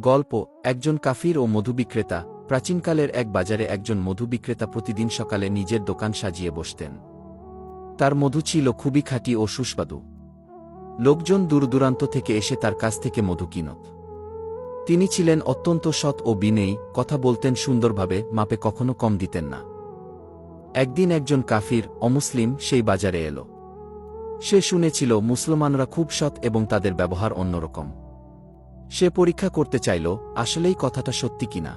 গল্প, একজন কাফির ও মধু বিক্রেতা, প্রাচীনকালের এক বাজারে একজন মধু বিক্রেতা প্রতিদিন সকালে নিজের দোকান সাজিয়ে বসতেন। তার মধু ছিল খুবই খাঁটি ও সুস্বাদু। লোকজন দূরদূরান্ত থেকে এসে তার কাছ থেকে মধু কিনত। তিনি ছিলেন অত্যন্ত সৎ ও বিনেয়ী কথা বলতেন সুন্দরভাবে, মাপে কখনো কম দিতেন না। একদিন একজন কাফির, অমুসলিম, সেই বাজারে এলো। সে শুনেছিল, মুসলমানরা খুব সৎ এবং তাদের ব্যবহার অন্যরকম। সে পরীক্ষা করতে চাইল, আসলেই কথাটা সত্যি কিনা?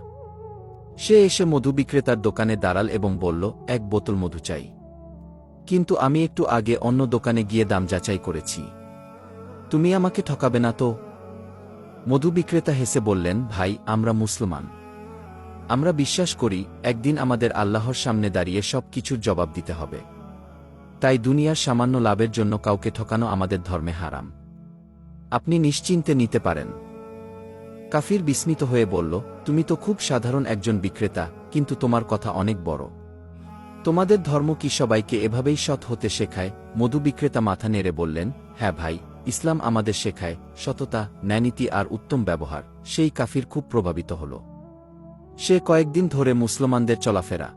সে এসে মধু বিক্রেতার দোকানে দাঁড়াল এবং বলল, এক বোতল মধু চাই। কিন্তু আমি একটু আগে অন্য দোকানে গিয়ে দাম যাচাই করেছি। তুমি আমাকে ঠকাবে না তো? মধু বিক্রেতা হেসে বললেন, ভাই, আমরা মুসলমান। আমরা বিশ্বাস করি, একদিন আমাদের আল্লাহর সামনে দাঁড়িয়ে সব কিছুর জবাব দিতে হবে। তাই দুনিয়ার সামান্য লাভের জন্য কাউকে ঠকানো আমাদের ধর্মে হারাম। আপনি নিশ্চিন্তে নিতে পারেন। কাফির বিস্মিত হয়ে বলল, তুমি তো খুব সাধারণ একজন বিক্রেতা, কিন্তু তোমার কথা অনেক বড়। তোমাদের ধর্ম কি সবাইকে এভাবেই সৎ হতে শেখায়? মধু বিক্রেতা মাথা নেড়ে বললেন হ্যাঁ ভাই, ইসলাম আমাদের শেখায়, সততা ন্যানীতি আর উত্তম ব্যবহার। সেই কাফির খুব প্রভাবিত হল। সে কয়েকদিন ধরে মুসলমানদের চলাফেরা,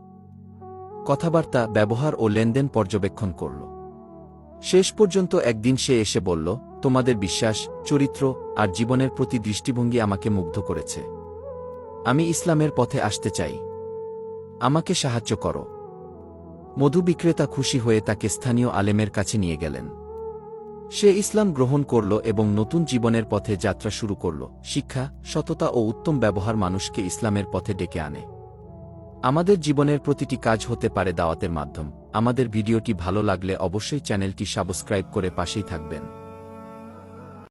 কথাবার্তা, ব্যবহার ও লেনদেন পর্যবেক্ষণ করল। শেষ পর্যন্ত একদিন সে এসে বলল তোমাদের বিশ্বাস, চরিত্র, আর জীবনের প্রতি দৃষ্টিভঙ্গি আমাকে মুগ্ধ করেছে। আমি ইসলামের পথে আসতে চাই। আমাকে সাহায্য করো। মধু বিক্রেতা খুশি হয়ে তাকে স্থানীয় আলেমের কাছে নিয়ে গেলেন। সে ইসলাম গ্রহণ করল এবং নতুন জীবনের পথে যাত্রা শুরু করল। শিক্ষা, সততা ও উত্তম ব্যবহার মানুষকে ইসলামের পথে ডেকে আনে। আমাদের জীবনের প্রতিটি কাজ হতে পারে দাওয়াতের মাধ্যম। আমাদের ভিডিওটি ভালো লাগলে অবশ্যই চ্যানেলটি সাবস্ক্রাইব করে পাশেই থাকবেন।